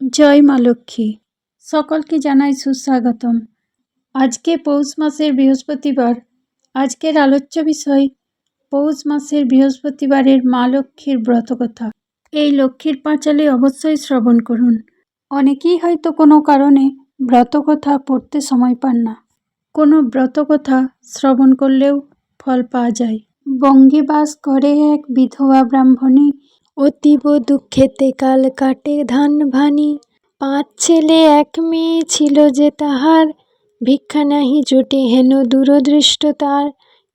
জয় মা লক্ষ্মী। সকলকে জানাই সুস্বাগতম। আজকে পৌষ মাসের বৃহস্পতিবার। আজকের আলোচ্য বিষয়, পৌষ মাসের বৃহস্পতিবারের মা লক্ষ্মীর ব্রতকথা। এই লক্ষ্মীর পাঁচালী অবশ্যই শ্রবণ করুন। অনেকেই হয়তো কোনো কারণে ব্রতকথা পড়তে সময় পান না। কোনো ব্রতকথা শ্রবণ করলেও ফল পাওয়া যায়। বঙ্গে বাস করে এক বিধবা ব্রাহ্মণী অতীব দুঃখেতে কাল কাটে ধান ভানি। পাঁচ ছেলে, এক মেয়ে ছিল যে তাহার। ভিক্ষা নাহি জোটে হেন দূরদৃষ্ট তার।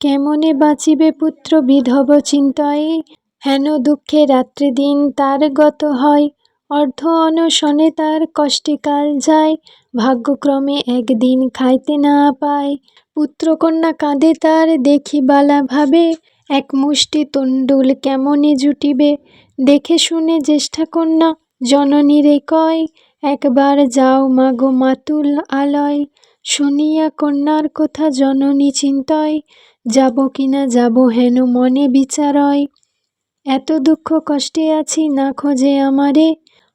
কেমনে বাঁচিবে পুত্র বিধব চিন্তয়ে? হেন দুঃখে রাত্রি দিন তার গত হয়। অর্ধ অনশনে তার কষ্টে কাল যায়। ভাগ্যক্রমে একদিন খাইতে না পায়। পুত্রকন্যা কাঁদে তার দেখি বালা ভাবে। এক মুষ্টি তণ্ডুল কেমনে জুটিবে? দেখে শুনে জ্যেষ্ঠা কন্যা জননীরে কয়, একবার যাও মাগো মাতুল আলয়। শুনিয়া কন্যার কথা জননী চিন্তয়, যাব কিনা যাব হেন মনে বিচারয়। এত দুঃখ কষ্টে আছি না খোঁজে আমারে,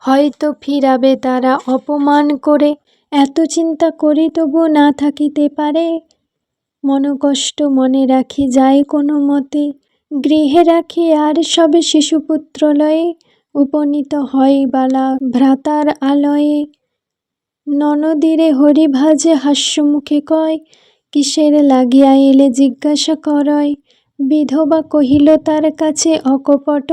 হয়তো ফিরাবে তারা অপমান করে। এত চিন্তা করি তবু না থাকিতে পারে। মনকষ্ট মনে রাখি যায় কোনো মতে। গৃহে রাখি আর সবে শিশুপুত্র লয়ে উপনীত হয় বালা ভ্রাতার আলয়ে। ননদিরে হরি ভাজে হাস্যমুখে কয়, কিসের লাগিয়া এলে জিজ্ঞাসা করয়? বিধবা কহিল, তার কাছে অকপট।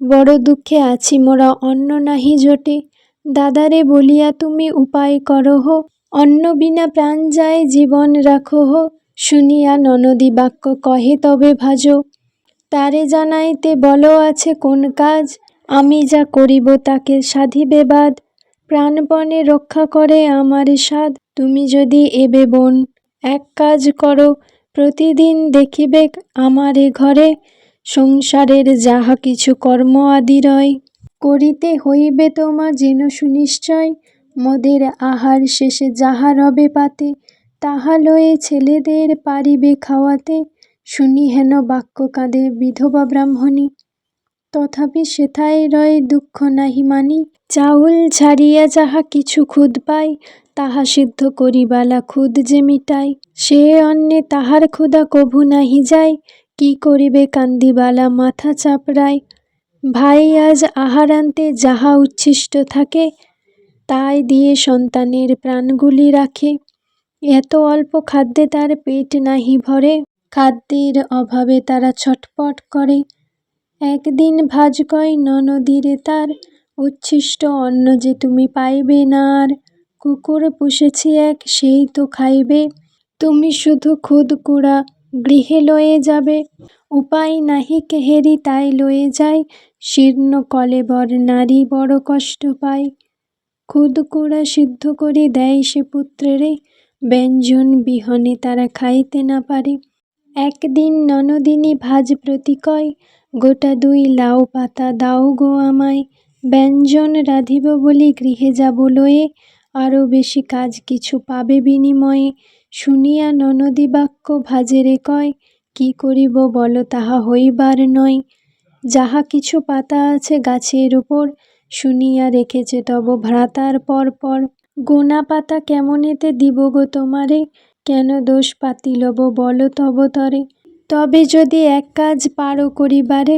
বড় দুঃখে আছি, মোরা অন্ন নাহি জোটে। দাদারে বলিয়া তুমি উপায় করহ। অন্ন বিনা প্রাণ যায় জীবন রাখহ। শুনিয়া ননদি বাক্য কহে, তবে ভাজ। তারে জানাইতে বল আছে কোন কাজ। আমি যা করিব তাকে সাধিবে বাদ। প্রাণপণে রক্ষা করে আমার সাধ তুমি যদি এবে বোন, এক কাজ করো। প্রতিদিন দেখিবে আমারে ঘরে। সংসারের যাহা কিছু কর্ম আদি রয়। করিতে হইবে তোমা যেন সুনিশ্চয়। মদের আহার শেষে যাহা রবে পাতে। তাহা লয়ে ছেলেদের পারিবে খাওয়াতে, শুনি হেন বাক্য কাঁদে বিধবা ব্রাহ্মণী। তথাপি সেথায় রয় দুঃখ নাহি মানি, চাউল ছাড়িয়া যাহা কিছু খুদ পাই, তাহা সিদ্ধ করিবালা খুদ যে মিটাই। সে অন্নে তাহার ক্ষুধা কভু নাহি যায়, কি করিবে কান্দিবালা মাথা চাপড়ায়। ভাই আজ আহার আনতে যাহা উচ্ছিষ্ট থাকে, তাই দিয়ে সন্তানের প্রাণগুলি রাখে। এত অল্প খাদ্যে তার পেট নাহি ভরে, খাদ্যের অভাবে তারা ছটপট করে। একদিন ভাজ কয়, ননদিরে তার, উচ্ছিষ্ট অন্ন যে তুমি পাইবে না আর, কুকুর পুষেছি এক, সেই তো খাইবে। তুমি শুধু খুদ কুড়া গৃহে লয়ে যাবে, উপায় নাহি কেহেরি তাই লয়ে যায়। শীর্ণ কলেবর নারী বড় কষ্ট পায়। খুদ কুড়া সিদ্ধ করে দেয় সে পুত্রেরে ব্যঞ্জন বিহনে তারা খাইতে না পারে। একদিন ননদিনী ভাজ প্রতিকয় গোটা দুই লাউ পাতা দাও গো আমায়। ব্যঞ্জন রাঁধিব বলি গৃহে যাব লয়ে। আরও বেশি কাজ কিছু পাবে বিনিময়ে। শুনিয়া ননদি বাক্য ভাজেরে কয়, কি করিব বল তাহা হইবার নয়। যাহা কিছু পাতা আছে গাছের উপর, শুনিয়া রেখেছে তব ভ্রাতার পর পর গোনা পাতা কেমনেতে দিব গো তোমারে? কেন দোষ পাতিলব বল তব তরে। তবে যদি এক কাজ পারো করিবারে,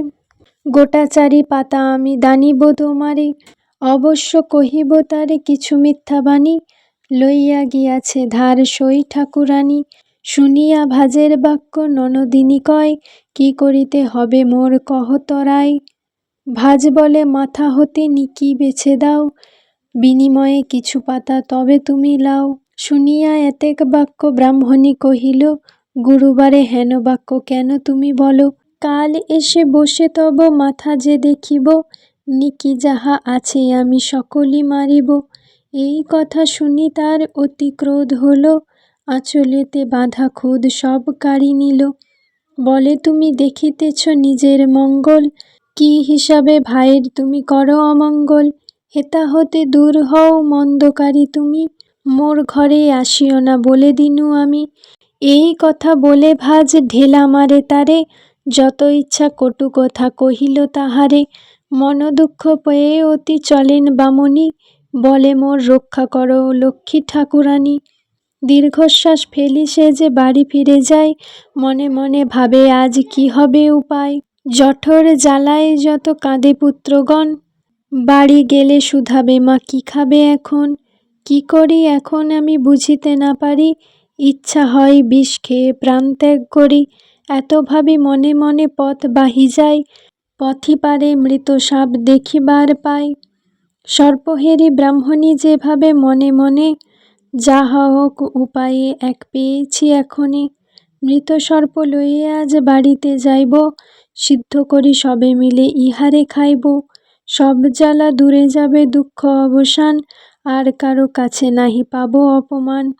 গোটা চারি পাতা আমি দানিব তোমারে। অবশ্য কহিব তারে কিছু মিথ্যা বাণী, লইয়া গিয়াছে ধার সই ঠাকুরানী। শুনিয়া ভাজের বাক্য ননদিনী কয়, কি করিতে হবে মোর কহতরাই ভাজ বলে মাথা হতে নিকি বেছে দাও। বিনিময়ে কিছু পাতা তবে তুমি লাও। শুনিয়া এতেক বাক্য ব্রাহ্মণী কহিল, গুরুবারে হেন বাক্য কেন তুমি বলো? কাল এসে বসে তব মাথা যে দেখিব, নিকি যাহা আছে আমি সকলই মারিব। এই কথা শুনি তার অতি ক্রোধ হল, আঁচলেতে বাঁধা খুদ সব কাড়ি নিল। বলে, তুমি দেখিতেছ নিজের মঙ্গল, কি হিসাবে ভাইয়ের তুমি করো অমঙ্গল? হেতা হতে দূর হও মন্দকারী তুমি, মোর ঘরে আসিও না বলে দিনু আমি। এই কথা বলে ভাজ ঢেলা মারে তারে, যত ইচ্ছা কটু কথা কহিল তাহারে। মন দুঃখ পেয়ে অতি চলেন বামনি, বলে মোর রক্ষা করো লক্ষ্মী ঠাকুরানী। দীর্ঘশ্বাস ফেলি সে যে বাড়ি ফিরে যায়, মনে মনে ভাবে আজ কি হবে উপায়। জঠর জ্বালায় যত কাঁদে পুত্রগণ বাড়ি গেলে শুধাবে মা, কি খাবে এখন? কি করি এখন আমি বুঝিতে না পারি। ইচ্ছা হয় বিষ খেয়ে প্রাণ ত্যাগ করি। এত ভাবি মনে মনে পথ বাহি যায় পথি পারে মৃত সাপ দেখিবার পাই। সর্পহেরি ব্রাহ্মণী যেভাবে মনে মনে, যা হোক উপায়ে এক পেয়েছি এখনে মৃত সর্প লইয়ে আজ বাড়িতে যাইব, সিদ্ধ করি সবে মিলে ইহারে খাইব। সব জ্বালা দূরে যাবে, দুঃখ অবসান, আর কারও কাছে নাহি পাবো অপমান।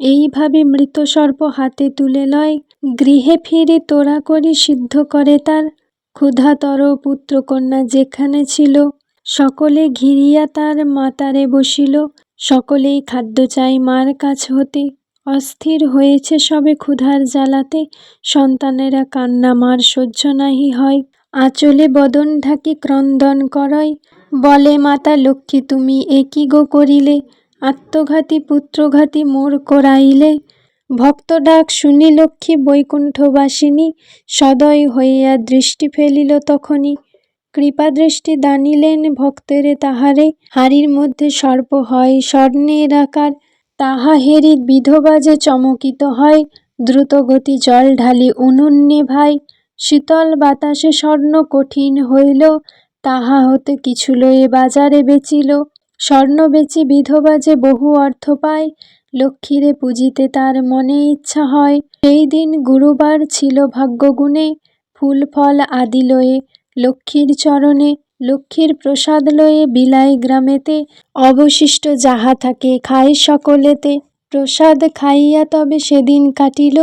এইভাবে মৃত সর্প হাতে তুলে লয়, গৃহে ফিরে তোরা করি সিদ্ধ করে তার। ক্ষুধাতর পুত্রকন্যা যেখানে ছিল, সকলে ঘিরিয়া তার মাতারে বসিল। সকলেই খাদ্য চাই মার কাছ হতে। অস্থির হয়েছে সবে ক্ষুধার জ্বালাতে। সন্তানেরা কান্না মার সহ্য নাহি হয়। আঁচলে বদন ঢাকি ক্রন্দন করয়। বলে, মাতা লক্ষ্মী, তুমি একই গো করিলে? আত্মঘাতী পুত্রঘাতী মোর করাইলে? ভক্ত ডাক শুনি লক্ষ্মী বৈকুণ্ঠবাসিনী। সদয় হইয়া দৃষ্টি ফেলিল তখনই। কৃপাদৃষ্টি দানিলেন ভক্তেরে তাহারে। হাড়ির মধ্যে সর্প হয়, স্বর্ণের আকার। তাহা হেরি বিধবা যে চমকিত হয়, দ্রুতগতি জল ঢালি উনুন্নে ভাই শীতল বাতাসে স্বর্ণ কঠিন হইল, তাহা হতে কিছু লয়ে বাজারে বেচিল, স্বর্ণ বেচি বিধবা যে বহু অর্থ পায়, লক্ষ্মীরে পুজিতে তার মনে ইচ্ছা হয়। সেই দিন গুরুবার ছিল ভাগ্যগুণে, ফুল ফল আদি লয়ে লক্ষ্মীর চরণে লক্ষ্মীর প্রসাদ লয়ে বিলাই গ্রামেতে, অবশিষ্ট যাহা থাকে খায় সকলেতে। প্রসাদ খাইয়া তবে সেদিন কাটিল,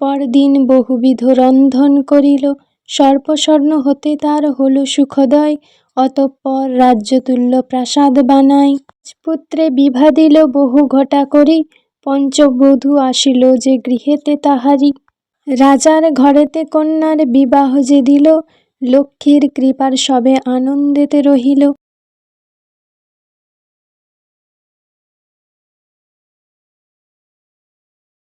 পরদিন বহুবিধ রন্ধন করিল। সর্পস্বর্ণ হতে তার হল সুখদয়, অতঃপর রাজ্যতুল্য প্রাসাদ বানায়। পুত্রে বিভা দিল বহু ঘটা করি, পঞ্চবধূ আসিল যে গৃহেতে তাহারি। রাজার ঘরেতে কন্যার বিবাহ যে দিল লক্ষ্মীর কৃপার সবে আনন্দেতে রহিল।